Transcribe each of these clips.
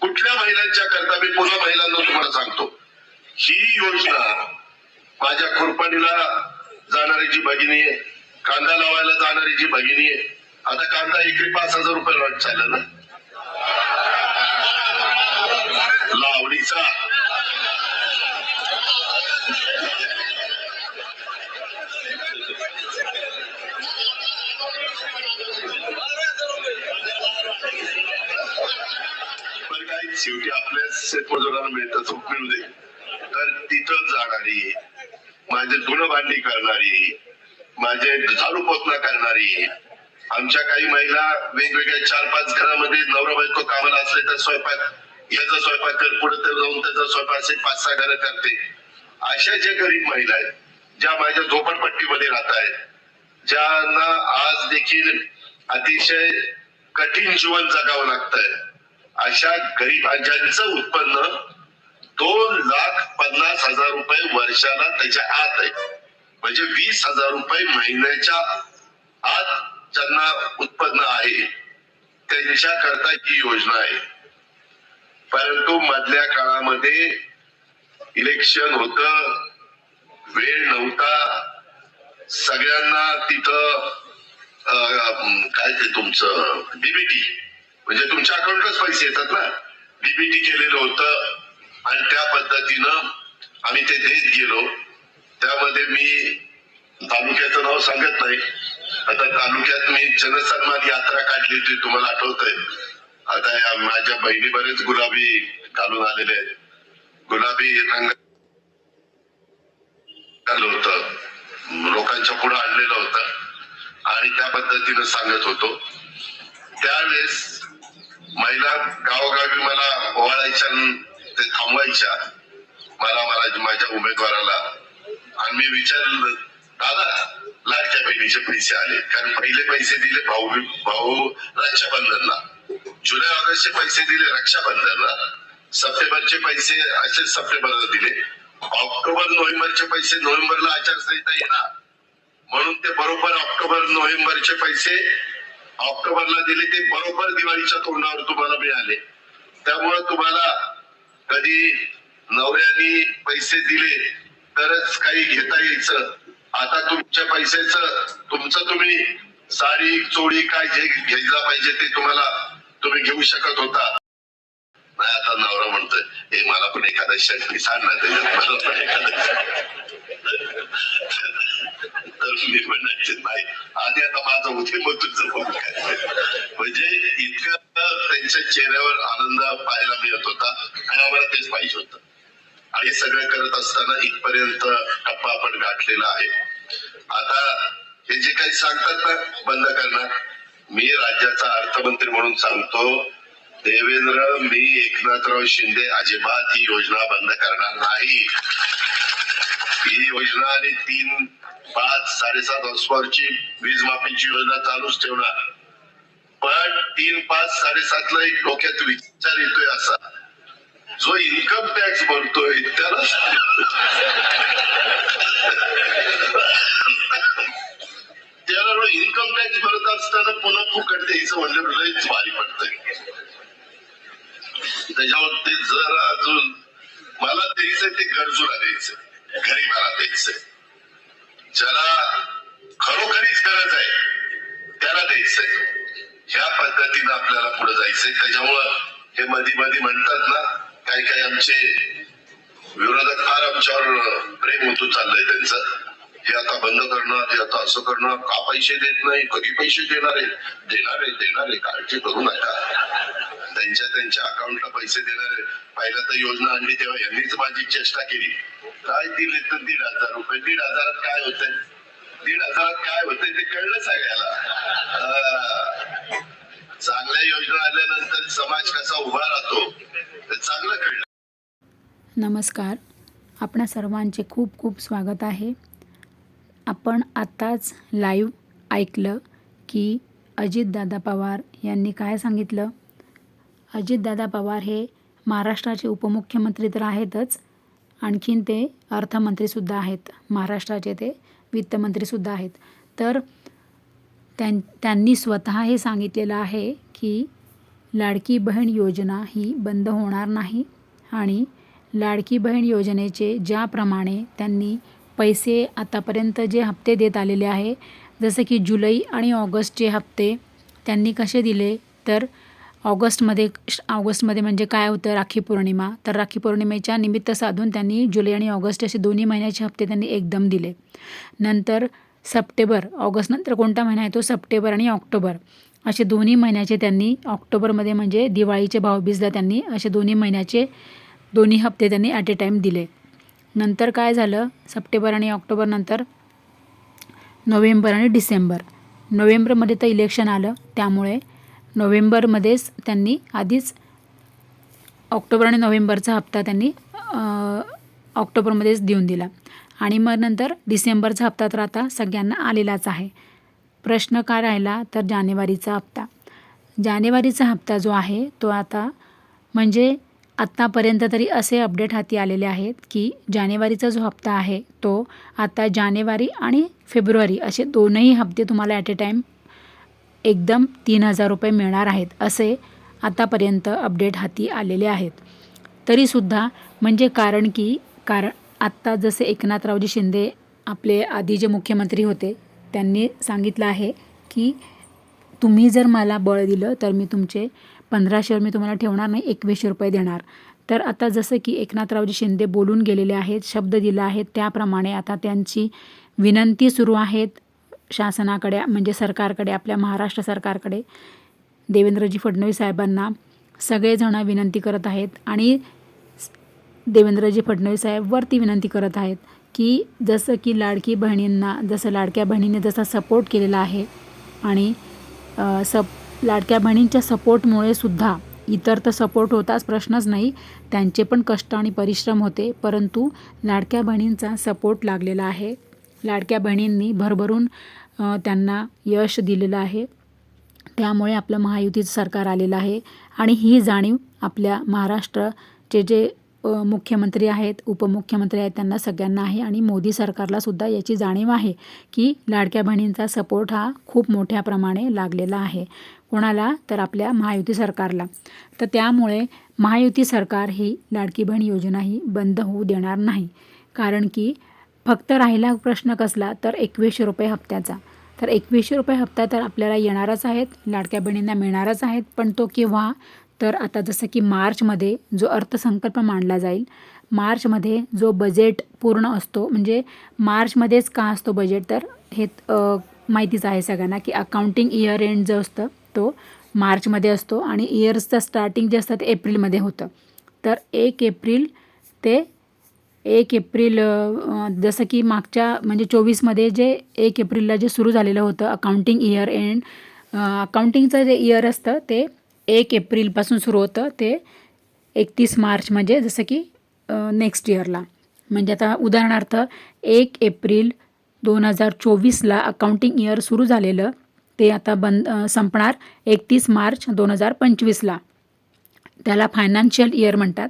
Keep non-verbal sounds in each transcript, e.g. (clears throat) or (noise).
कुठल्या महिलांच्या करता मी पुन्हा महिलांना तुम्हाला सांगतो. ही योजना माझ्या खुरपणीला जाणारी जी भगिनी आहे कांदा लावायला जाणारी जी भगिनी आहे आता कांदा एकरी पाच हजार रुपये वाट चालला ना? लावणीचा पण काही शेवटी आपल्याच शेतमजुरांना मिळतात चूक मिळू दे. तर तिथं जाणारी माझे धुणं भांडी करणारी माझे झाडू पोतना करणारी आमच्या काही महिला वेगवेगळ्या चार पाच घरामध्ये नवरा बायको कामाला असले तर स्वयंपाक याचा स्वयंपाक कर पुढे तर जाऊन त्याचा स्वयंपाक असे पाच सहा घरं करते. अशा ज्या गरीब महिला आहेत ज्या माझ्या झोपडपट्टीमध्ये राहत आहेत ज्यांना आज देखील अतिशय कठीण जीवन जगावं लागतंय. अशा गरीबांचं उत्पन्न दोन लाख पन्नास हजार रुपये वर्षाला त्याच्या आत आहे. म्हणजे वीस हजार रुपये महिन्याच्या आत ज्यांना उत्पन्न आहे त्यांच्या करता ही योजना आहे. परंतु मधल्या काळामध्ये इलेक्शन होत वेळ नव्हता. सगळ्यांना तिथं काय ते तुमचं डीबीटी म्हणजे तुमच्या अकाउंटलाच पैसे येतात ना? डीबीटी केलेलं होतं आणि त्या पद्धतीनं आम्ही ते देत गेलो. त्यामध्ये मी तालुक्याचं नाव सांगत नाही. आता तालुक्यात मी जनसन्मान यात्रा काढली होती तुम्हाला आठवतंय. आता माझ्या बहिणी बरेच गुलाबी घालून आलेले आहेत. गुलाबी रंग होतं. लोकांच्या पुढे आणलेलं होतं. आणि त्या पद्धतीनं सांगत होतो. त्यावेळेस महिला गावोगावी मला ओवाळायच्या ते थांबवायच्या मला मला माझ्या उमेदवाराला. आणि मी विचारलं दादा लाडक्या बहिणीचे पैसे आले. कारण पहिले पैसे दिले भाऊ भाऊ रक्षाबंधनला. जुलै ऑगस्टचे पैसे दिले रक्षाबंधनला. सप्टेंबरचे पैसे असे सप्टेंबरला दिले. ऑक्टोबर नोव्हेंबरचे पैसे नोव्हेंबरला आचारसंहिता येणार. म्हणून ते बरोबर ऑक्टोबर नोव्हेंबरचे पैसे ऑक्टोबरला दिले ते बरोबर दिवाळीच्या तोंडावर तुम्हाला मिळाले. त्यामुळे तुम्हाला कधी नवऱ्यानी पैसे दिले तरच काही घेता यायचं. आता तुमच्या पैशाच तुमचं तुम्ही साडी चोळी काय जे घ्यायला पाहिजे ते तुम्हाला तुम्ही घेऊ शकत होता. नाही आता नवरा म्हणतोय हे मला पण एखादा शर्ट सांग ना त्याच्यात मला पण एखादा तर मी म्हणायचे नाही. आधी आता माझं होते मग तुझं बघू काय म्हणजे इतकं त्यांच्या चेहऱ्यावर आनंद पाहायला मिळत होता आणि आम्हाला तेच पाहिजे होतं. आणि सगळं करत असताना इथपर्यंत टप्पा आपण गाठलेला आहे. आता हे जे काही सांगतात ना बंद करणार. मी राज्याचा अर्थमंत्री म्हणून सांगतो देवेंद्र मी एकनाथराव शिंदे अजिबात ही योजना बंद करणार नाही. ही योजना आणि तीन पाच साडेसात हॉर्सपॉवरची वीज माफीची योजना चालूच ठेवणार. पण तीन पाच साडेसात ला एक डोक्यात विचार येतोय असा. जो इन्कम टॅक्स भरतोय त्याला त्याला इन्कम टॅक्स भरत असताना पुन्हा फुकट द्यायचं म्हणजे लयच भारी पडतंय. त्याच्यावर ते जर अजून मला द्यायचं ते गरजूला द्यायचं गरीबाला द्यायचंय. ज्याला खरोखरीच गरज आहे त्याला द्यायचंय. ह्या पद्धतीनं आपल्याला पुढे जायचंय. त्याच्यामुळं हे मधी मधी म्हणतात ना काही काही आमचे विरोधक फार आमच्यावर प्रेम होतो चाललंय त्यांचं. हे आता बंद करणं हे आता असं करणं का पैसे देत नाही कधी पैसे देणार आहे? देणार आहे देणार आहे काळजी करू नका. त्यांच्या त्यांच्या अकाउंटला पैसे देणार पहिला तर योजना आणली तेव्हा यांनीच माझी चेष्टा केली. काय दिले तर दीड हजार रुपये? दीड हजारात काय होत दीड हजारात काय होतंय ते कळलं सगळ्याला. चांगल्या योजना आल्यानंतर समाज कसा उभा राहतो ते चांगलं कळलं. नमस्कार. आपणा सर्वांचे खूप खूप स्वागत आहे. आपण आत्ताच लाईव्ह ऐकलं की अजितदादा पवार यांनी काय सांगितलं? अजितदादा पवार हे महाराष्ट्राचे उपमुख्यमंत्री तर आहेतच. आणखीन ते अर्थमंत्रीसुद्धा आहेत. महाराष्ट्राचे ते वित्तमंत्रीसुद्धा आहेत. तर त्यां त्यांनी स्वतः हे सांगितलेलं आहे की लाडकी बहीण योजना ही बंद होणार नाही आणि लाडकी बहीण योजनेचे ज्याप्रमाणे त्यांनी पैसे आतापर्यंत जे हप्ते देत आलेले आहे जसं की जुलै आणि ऑगस्टचे हप्ते त्यांनी कसे दिले तर ऑगस्टमध्ये ऑगस्टमध्ये म्हणजे काय होतं? राखी पौर्णिमा. तर राखी पौर्णिमेच्या निमित्त साधून त्यांनी जुलै आणि ऑगस्ट असे दोन्ही महिन्याचे हप्ते त्यांनी एकदम दिले. नंतर सप्टेंबर ऑगस्टनंतर कोणता महिना आहे? तो सप्टेंबर आणि ऑक्टोबर. असे दोन्ही महिन्याचे त्यांनी ऑक्टोबरमध्ये म्हणजे दिवाळीचे भावबीजला त्यांनी असे दोन्ही महिन्याचे दोन्ही हप्ते त्यांनी ॲट ए टाईम दिले. नंतर काय झालं? सप्टेंबर आणि ऑक्टोबरनंतर नोव्हेंबर आणि डिसेंबर. नोव्हेंबरमध्ये तर इलेक्शन आलं. त्यामुळे नोव्हेंबरमध्येच त्यांनी आधीच ऑक्टोबर आणि नोव्हेंबरचा हप्ता त्यांनी ऑक्टोबरमध्येच देऊन दिला. आणि मग नंतर डिसेंबरचा हप्ता तर आता सगळ्यांना आलेलाच आहे. प्रश्न काय राहिला तर जानेवारीचा हप्ता. जानेवारीचा हप्ता जो आहे तो आता म्हणजे आत्तापर्यंत तरी असे अपडेट हाती आलेले आहेत की जानेवारीचा जो हप्ता आहे तो आता जानेवारी आणि फेब्रुवारी असे दोनही हप्ते तुम्हाला ॲट ए टाईम एकदम तीन हजार रुपये मिळणार आहेत असे आतापर्यंत अपडेट हाती आलेले आहेत. तरीसुद्धा म्हणजे कारण की कारण आत्ता जसे एकनाथरावजी शिंदे आपले आधी जे मुख्यमंत्री होते त्यांनी सांगितलं आहे की तुम्ही जर मला बळ दिलं तर मी तुमचे पंधराशेवर मी तुम्हाला ठेवणार नाही एकवीसशे रुपये देणार. तर आता जसं की एकनाथरावजी शिंदे बोलून गेलेले आहेत शब्द दिला आहे त्याप्रमाणे आता त्यांची विनंती सुरू आहेत. शासनाकडे म्हणजे सरकारकडे आपल्या महाराष्ट्र सरकारकडे देवेंद्रजी फडणवीस साहेबांना सगळेजणं विनंती करत आहेत आणि देवेंद्रजी फडणवीस साहेब वरती विनंती करत आहेत की जसं की लाडकी बहिणींना जसं लाडक्या बहिणीने जसा सपोर्ट केलेला आहे आणि सप लाडक्या बहिणींच्या सपोर्टमुळे सुद्धा इतर तर सपोर्ट होताच प्रश्नच नाही त्यांचे पण कष्ट आणि परिश्रम होते परंतु लाडक्या बहिणींचा सपोर्ट लागलेला आहे. लाडक्या बहिणींनी भरभरून त्यांना यश दिलेलं आहे. त्यामुळे आपलं महायुतीचं सरकार आलेलं आहे. आणि ही जाणीव आपल्या महाराष्ट्राचे जे मुख्यमंत्री आहेत उपमुख्यमंत्री आहेत त्यांना सगळ्यांना आहे. आणि मोदी सरकारला सुद्धा याची जाणीव आहे की लाडक्या बहिणींचा सपोर्ट हा खूप मोठ्या प्रमाणे लागलेला आहे. कोणाला? तर आपल्या महायुती सरकारला. तर त्यामुळे महायुती सरकार ही लाडकी बहीण योजना ही बंद होऊ देणार नाही. कारण की फक्त राहिला प्रश्न कसला तर एकवीसशे रुपये हप्त्याचा. तर एकवीसशे रुपये हप्ता तर आपल्याला येणारच आहेत लाडक्या बहिणींना मिळणारच आहेत पण तो केव्हा? तर आता जसं की मार्चमध्ये जो अर्थसंकल्प मांडला जाईल मार्चमध्ये जो बजेट पूर्ण असतो म्हणजे मार्चमध्येच का असतो बजेट तर हे माहितीच आहे सगळ्यांना की अकाउंटिंग इयर एंड जो असतं तो मार्चमध्ये असतो आणि इयर्सचं स्टार्टिंग जे असतं ते एप्रिलमध्ये होतं. तर एक एप्रिल ते एक एप्रिल जसं की मागच्या म्हणजे चोवीसमध्ये जे एक एप्रिलला जे सुरू झालेलं होतं अकाउंटिंग इयर एंड अकाउंटिंगचं जे इयर असतं ते एक एप्रिलपासून सुरू होतं ते एकतीस मार्च म्हणजे जसं की नेक्स्ट इयरला म्हणजे आता उदाहरणार्थ एक एप्रिल दोन हजार चोवीसला अकाउंटिंग इयर सुरू झालेलं ते आता बंद संपणार एकतीस मार्च दोन हजार पंचवीसला. त्याला फायनान्शियल इयर म्हणतात.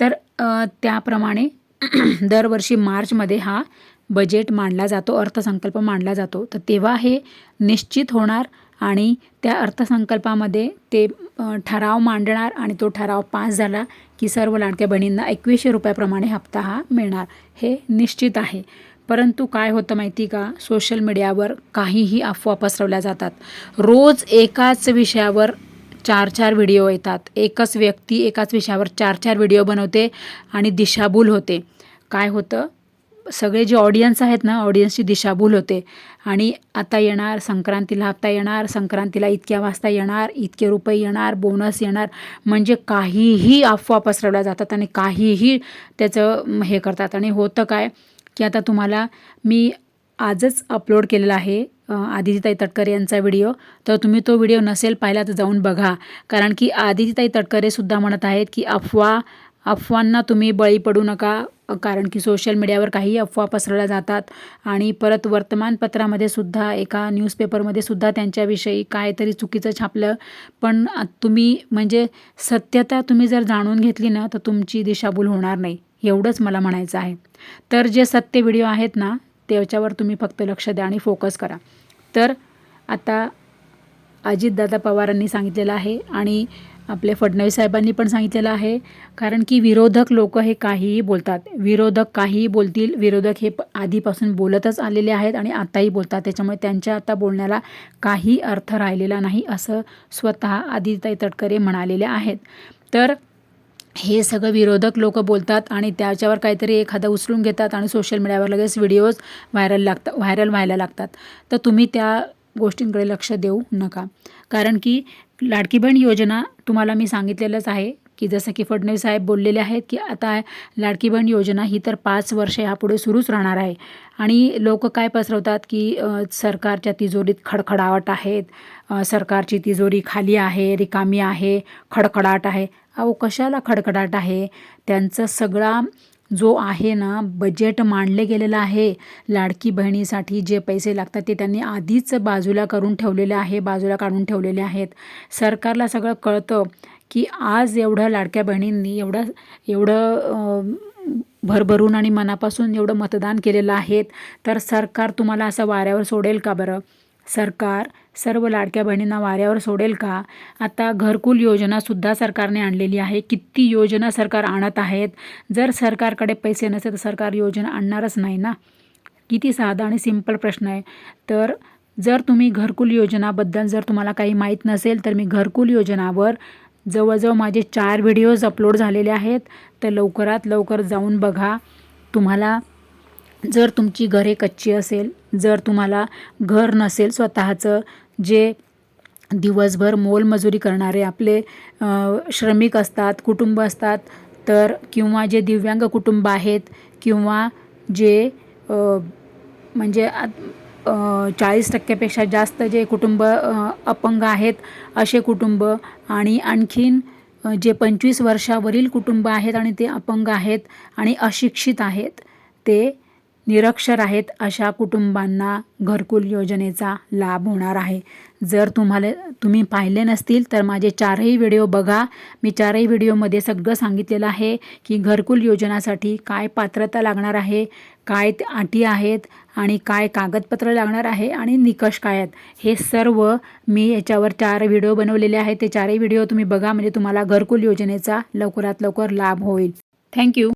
तर त्याप्रमाणे (clears throat) दरवर्षी मार्चमध्ये हा बजेट मांडला जातो अर्थसंकल्प मांडला जातो. तर तेव्हा हे निश्चित होणार आणि त्या अर्थसंकल्पामध्ये ते ठराव मांडणार आणि तो ठराव पास झाला की सर्व लाडक्या बहिणींना एकवीसशे रुपयाप्रमाणे हप्ता हा मिळणार. हे निश्चित आहे. परंतु काय होतं माहिती का? सोशल मीडियावर काहीही अफवा पसरवल्या जातात. रोज एकाच विषयावर चार चार व्हिडिओ येतात. एकच व्यक्ती एकाच विषयावर चार चार व्हिडिओ बनवते आणि दिशाभूल होते. काय होतं? सगळे जे ऑडियन्स आहेत ना ऑडियन्सची दिशाभूल होते. आणि आता येणार संक्रांतीला हप्ता येणार संक्रांतीला इतक्या वाजता येणार इतके रुपये येणार बोनस येणार. म्हणजे काहीही अफवा पसरवल्या जातात आणि काहीही त्याचं हे करतात. आणि होतं काय? की आता तुम्हाला मी आजच अपलोड केलेला आहे. आदितीताई तटकरे यांचा व्हिडिओ तर तुम्ही तो व्हिडिओ नसेल पाहिला तर जाऊन बघा. कारण की आदितीताई तटकरेसुद्धा म्हणत आहेत की अफवा अफवांना तुम्ही बळी पडू नका. कारण की सोशल मीडियावर काही अफवा पसरवल्या जातात. आणि परत वर्तमानपत्रामध्ये सुद्धा एका न्यूजपेपरमध्ये सुद्धा त्यांच्याविषयी काहीतरी चुकीचं छापलं. पण तुम्ही म्हणजे सत्यता तुम्ही जर जाणून घेतली ना तर तुमची दिशाभूल होणार नाही. एवढंच मला म्हणायचं आहे. तर जे सत्य व्हिडिओ आहेत ना त्याच्यावर तुम्ही फक्त लक्ष द्या आणि फोकस करा. तर आता अजितदादा पवारांनी सांगितलेलं आहे आणि आपले फडणवीस साहेबांनी पण सांगितलेलं आहे कारण की विरोधक लोक हे काहीही बोलतात. विरोधक काहीही बोलतील विरोधक हे आधीपासून बोलतच आलेले आहेत आणि आताही बोलतात. त्याच्यामुळे त्यांच्या आता बोलण्याला काही अर्थ राहिलेला नाही असं स्वतः आदिताई तटकरे म्हणालेले आहेत. तर हे सगळं विरोधक लोक बोलतात आणि त्याच्यावर काहीतरी एखादं उचलून घेतात आणि सोशल मीडियावर लगेच व्हिडिओज व्हायरल लागतात व्हायरल व्हायला लागतात. तर तुम्ही त्या गोष्टींकडे लक्ष देऊ नका. कारण की लाडकी बहीण योजना तुम्हाला मी सांगितलेलंच आहे की जसं की फडणवीस साहेब बोललेले आहेत की आता लाडकी बहीण योजना ही तर पाच वर्ष यापुढे सुरूच राहणार आहे. आणि लोक काय पसरवतात की सरकारच्या तिजोरीत खडखडावट आहेत सरकारची तिजोरी खाली आहे रिकामी आहे खडखडाट आहे. अहो कशाला खडखडाट आहे? त्यांचं सगळा जो आहे ना बजेट मांडले गेलेलं आहे. लाडकी बहिणीसाठी जे पैसे लागतात ते त्यांनी आधीच बाजूला करून ठेवलेले आहे बाजूला काढून ठेवलेले आहेत. सरकारला सगळं कळतं की आज एवढं लाडक्या बहिणींनी एवढं एवढं भरभरून आणि मनापासून एवढं मतदान केलेलं आहे. तर सरकार तुम्हाला असं वाऱ्यावर सोडेल का बरं? सरकार सर्व लाडक्या बहिणींना वाऱ्यावर सोडेल का? आता घरकुल योजनासुद्धा सरकारने आणलेली आहे. किती योजना सरकार आणत आहेत? जर सरकारकडे पैसे नसेल तर सरकार योजना आणणारच नाही ना? किती साधा आणि सिंपल प्रश्न आहे. तर जर तुम्ही घरकुल योजनाबद्दल जर तुम्हाला काही माहीत नसेल तर मी घरकुल योजनावर जवळजवळ माझे चार व्हिडिओज अपलोड झालेले आहेत. तर लवकरात लवकर जाऊन बघा. तुम्हाला जर तुमची घरे कच्ची असेल जर तुम्हाला घर नसेल स्वतःचं जे दिवसभर मोलमजुरी करणारे आपले श्रमिक असतात कुटुंब असतात तर किंवा जे दिव्यांग कुटुंब आहेत किंवा जे म्हणजे चाळीस टक्क्यापेक्षा जास्त जे कुटुंब अपंग आहेत असे कुटुंब आणि आणखीन जे पंचवीस वर्षावरील कुटुंब आहेत आणि ते अपंग आहेत आणि अशिक्षित आहेत ते निरक्षर आहेत अशा कुटुंबांना घरकुल योजनेचा लाभ होणार आहे. जर तुम्हाला तुम्ही पाहिले नसतील तर माझे चारही व्हिडिओ बघा. मी चारही व्हिडिओमध्ये सगळं सांगितलेलं आहे की घरकुल योजनासाठी काय पात्रता लागणार आहे काय ते अटी आहेत आणि काय कागदपत्र लागणार आहे आणि निकष काय आहेत. हे सर्व मी याच्यावर चार व्हिडिओ बनवलेले आहेत. ते चारही व्हिडिओ तुम्ही बघा म्हणजे तुम्हाला घरकुल योजनेचा लवकरात लवकर लाभ होईल. थँक्यू